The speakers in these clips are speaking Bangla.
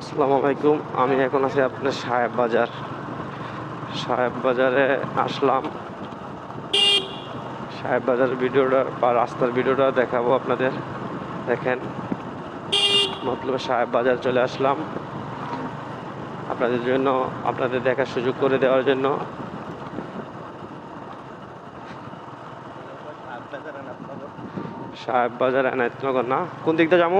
আসসালামু আলাইকুম। আমি এখন আছি আপনার সাহেব বাজার। সাহেব বাজারে আসলাম। সাহেব বাজার ভিডিওটা বা রাস্তার ভিডিওটা দেখাবো আপনাদের। দেখেন, মতলব সাহেব বাজার চলে আসলাম। আপনাদের জন্য, আপনাদের দেখার সুযোগ করে দেওয়ার জন্য। সাহেব বাজার এনায়তনগর না? কোন দিকটা যাব?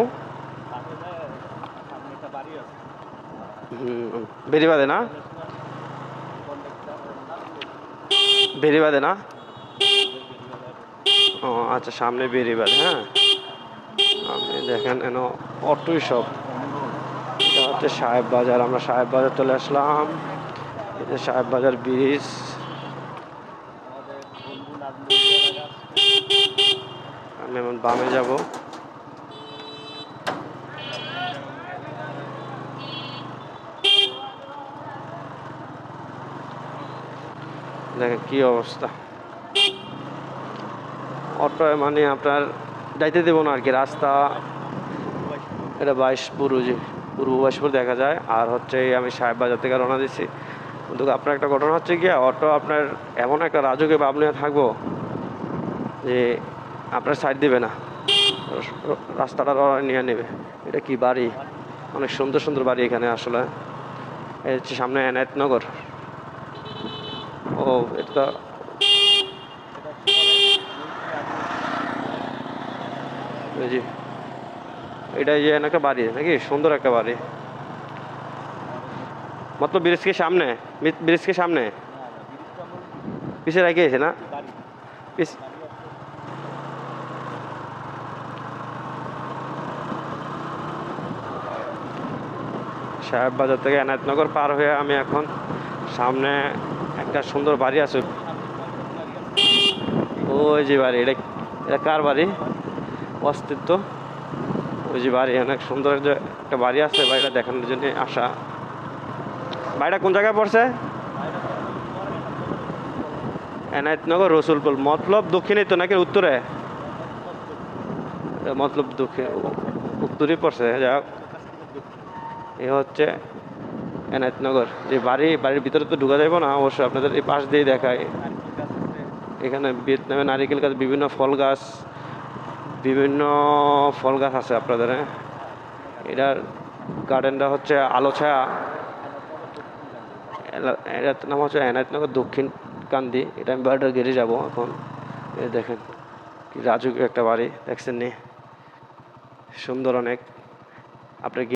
বেরিবাদে না? বেরিবাদে না? ও আচ্ছা সামনে বেরিবাদে হ্যাঁ? আপনি দেখেন এন অটোই সব এটা হচ্ছে সাহেব বাজার, আমরা সাহেব বাজার চলে আসলাম। এটা সাহেব বাজার ব্রিজ। আমি এখন বামে যাব। দেখেন কি অবস্থা। অটো মানে আপনার যাইতে দেবো না আর কি রাস্তা। এটা বাইশপুর যে, পূর্ব বাইশপুর দেখা যায়। আর হচ্ছে আমি সাহেব বাজার থেকে রওনা দিচ্ছি কিন্তু আপনার একটা ঘটনা হচ্ছে গিয়ে, অটো আপনার এমন একটা রাজুকে বাবলিয়া থাকব যে আপনার সাইড দিবে না। রাস্তাটা নিয়ে নেবে। এটা কি বাড়ি? অনেক সুন্দর সুন্দর বাড়ি এখানে আসলে। এই হচ্ছে সামনে এনায়তনগর ও, এটা তো এই যে একটা বাড়ি, নাকি? সুন্দর একটা বাড়ি। মতলব ব্রিজ के সামনে? ব্রিজ के সামনে? পিছে রেখে গেছে না? পিছ। সাহেব বাজার থেকে এনায়তনগর পার হয়ে আমি এখন সামনে একটা সুন্দর বাড়ি আছে। ওই যে বাড়ি, এটা এটা কার বাড়ি? অস্তিত্ব। ওই যে বাড়ি, অনেক সুন্দর একটা বাড়ি আছে বাড়িটা দেখানোর জন্য আসা। বাড়িটা কোন জায়গায় পড়ছে? এনায়তনগর, রসুলপুর। মতলব দক্ষিণে তো নাকি উত্তরে? মতলব দক্ষিণ উত্তরে পড়ছে যাক এ হচ্ছে এনায়তনগর। যে বাড়ি, বাড়ির ভিতরে তো ঢুকা যাবে না, অবশ্যই আপনাদের এই পাশ দিয়ে দেখায় এখানে ভিয়েতনামে নারিকেল গাছ, বিভিন্ন ফল গাছ, বিভিন্ন ফল গাছ আছে আপনাদের হ্যাঁ? এটার গার্ডেনটা হচ্ছে আলো ছায়া এটার নাম হচ্ছে এনায়তনগর দক্ষিণ কান্দি। এটা আমি বাড়িটা গেড়ে যাব এখন। দেখেন, কি রাজুক একটা বাড়ি দেখছেন নি সুন্দর অনেক। আপনার